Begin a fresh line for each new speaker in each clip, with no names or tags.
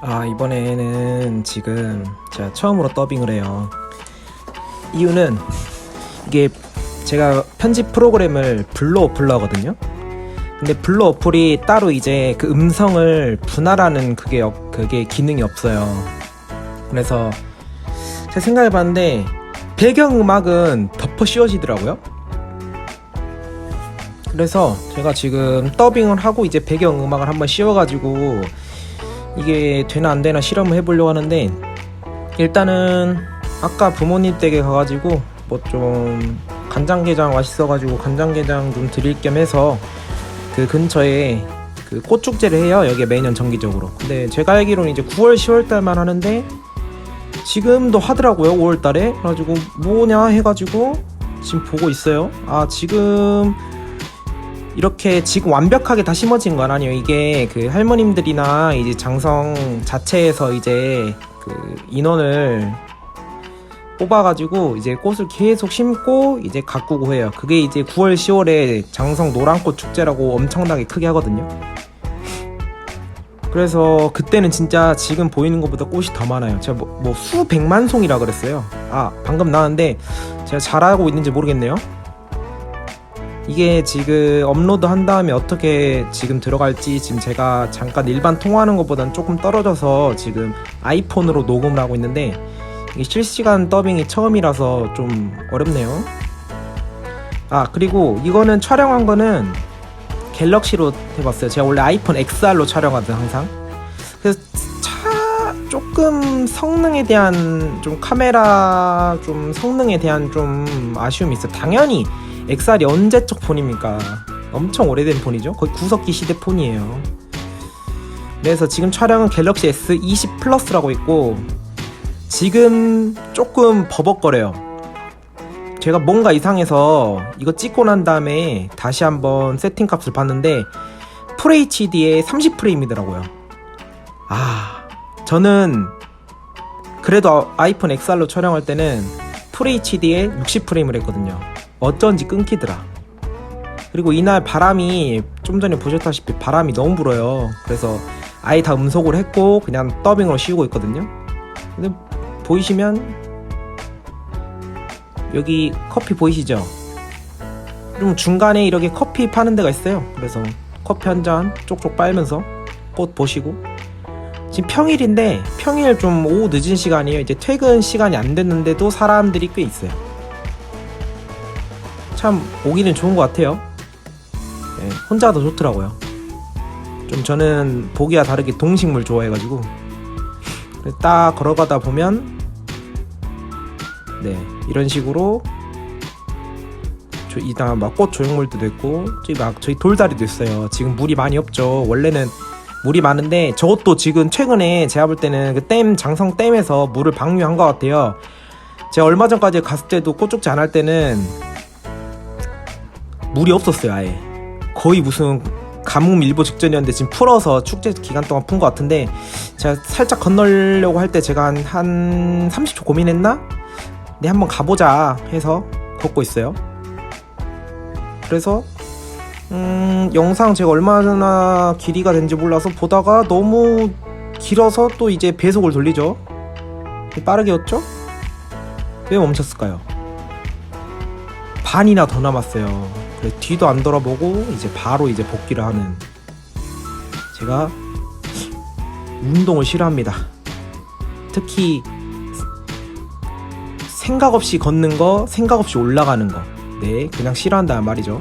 아 이번에는 지금 제가 처음으로 더빙을 해요. 이유는 이게 제가 편집 프로그램을 블루 어플로 하거든요. 근데 블루 어플이 따로 이제 그 음성을 분할하는 그게 없- 그게 기능이 없어요. 그래서 제가 생각해 봤는데 배경음악은 덮어 씌워지더라고요. 그래서 제가 지금 더빙을 하고 이제 배경음악을 한번 씌워가지고 이게 되나 안 되나 실험을 해보려고 하는데 일단은 아까 부모님 댁에 가가지고 뭐 좀 간장게장 맛있어가지고 간장게장 좀 드릴 겸 해서 그 근처에 그 꽃축제를 해요. 여기 매년 정기적으로. 근데 제가 알기로는 이제 9월 10월 달만 하는데 지금도 하더라고요 5월 달에. 그래가지고 뭐냐 해가지고 지금 보고 있어요. 아 지금 이렇게 지금 완벽하게 다 심어진 건 아니에요. 이게 그 할머님들이나 이제 장성 자체에서 이제 그 인원을 뽑아가지고 이제 꽃을 계속 심고 이제 가꾸고 해요. 그게 이제 9월, 10월에 장성 노란꽃 축제라고 엄청나게 크게 하거든요. 그래서 그때는 진짜 지금 보이는 것보다 꽃이 더 많아요. 제가 뭐, 뭐 수백만 송이라 그랬어요. 아, 방금 나왔는데 제가 잘하고 있는지 모르겠네요. 이게 지금 업로드 한 다음에 어떻게 지금 들어갈지 지금 제가 잠깐 일반 통화하는 것보다는 조금 떨어져서 지금 아이폰으로 녹음을 하고 있는데 이게 실시간 더빙이 처음이라서 좀 어렵네요. 아 그리고 이거는 촬영한 거는 갤럭시로 해봤어요. 제가 원래 아이폰 XR로 촬영하던 항상. 그래서 차 조금 성능에 대한 좀 카메라 좀 성능에 대한 좀 아쉬움이 있어요. 당연히 XR이 언제적 폰입니까? 엄청 오래된 폰이죠. 거의 구석기 시대 폰이에요. 그래서 지금 촬영은 갤럭시 S20 플러스라고 있고 지금 조금 버벅거려요. 제가 뭔가 이상해서 이거 찍고 난 다음에 다시 한번 세팅 값을 봤는데 FHD에 30프레임이더라고요. 아, 저는 그래도 아이폰 XR로 촬영할 때는 FHD에 60프레임을 했거든요. 어쩐지 끊기더라. 그리고 이날 바람이 좀 전에 보셨다시피 바람이 너무 불어요. 그래서 아예 다 음속으로 했고 그냥 더빙으로 씌우고 있거든요. 근데 보이시면 여기 커피 보이시죠? 좀 중간에 이렇게 커피 파는 데가 있어요. 그래서 커피 한 잔 쪽쪽 빨면서 꽃 보시고 지금 평일인데 평일 좀 오후 늦은 시간이에요. 이제 퇴근 시간이 안 됐는데도 사람들이 꽤 있어요. 참 오기는 좋은 것 같아요. 네, 혼자도 좋더라고요. 좀 저는 보기와 다르게 동식물 좋아해가지고 딱 걸어가다 보면 네 이런 식으로 저 이다 막꽃 조형물도 있고 저기 막 저희 돌다리도 있어요. 지금 물이 많이 없죠. 원래는 물이 많은데 저것도 지금 최근에 제가 볼 때는 그 댐 장성 댐에서 물을 방류한 것 같아요. 제가 얼마 전까지 갔을 때도 꽃축제 안할 때는 물이 없었어요 아예 거의 무슨 가뭄 일보 직전이었는데 지금 풀어서 축제 기간 동안 푼 것 같은데 제가 살짝 건너려고 할 때 제가 한, 한 30초 고민했나? 네 한번 가보자 해서 걷고 있어요 그래서 음, 영상 제가 얼마나 길이가 된지 몰라서 보다가 너무 길어서 또 이제 배속을 돌리죠 빠르게 였죠? 왜 멈췄을까요? 반이나 더 남았어요. 그래서 뒤도 안 돌아보고 이제 바로 이제 복귀를 하는 제가 운동을 싫어합니다. 특히 생각 없이 걷는 거, 생각 없이 올라가는 거. 네, 그냥 싫어한다는 말이죠.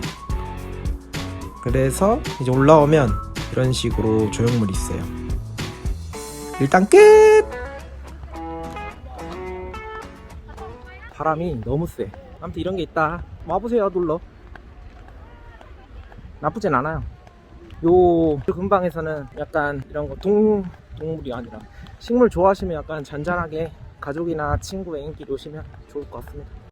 그래서 이제 올라오면 이런 식으로 조형물이 있어요. 일단 끝! 바람이 너무 세. 아무튼 이런 게 있다. 와보세요, 놀러. 나쁘진 않아요. 요 근방에서는 약간 이런 거 동, 동물이 아니라 식물 좋아하시면 약간 잔잔하게 가족이나 친구 애인끼리 오시면 좋을 것 같습니다.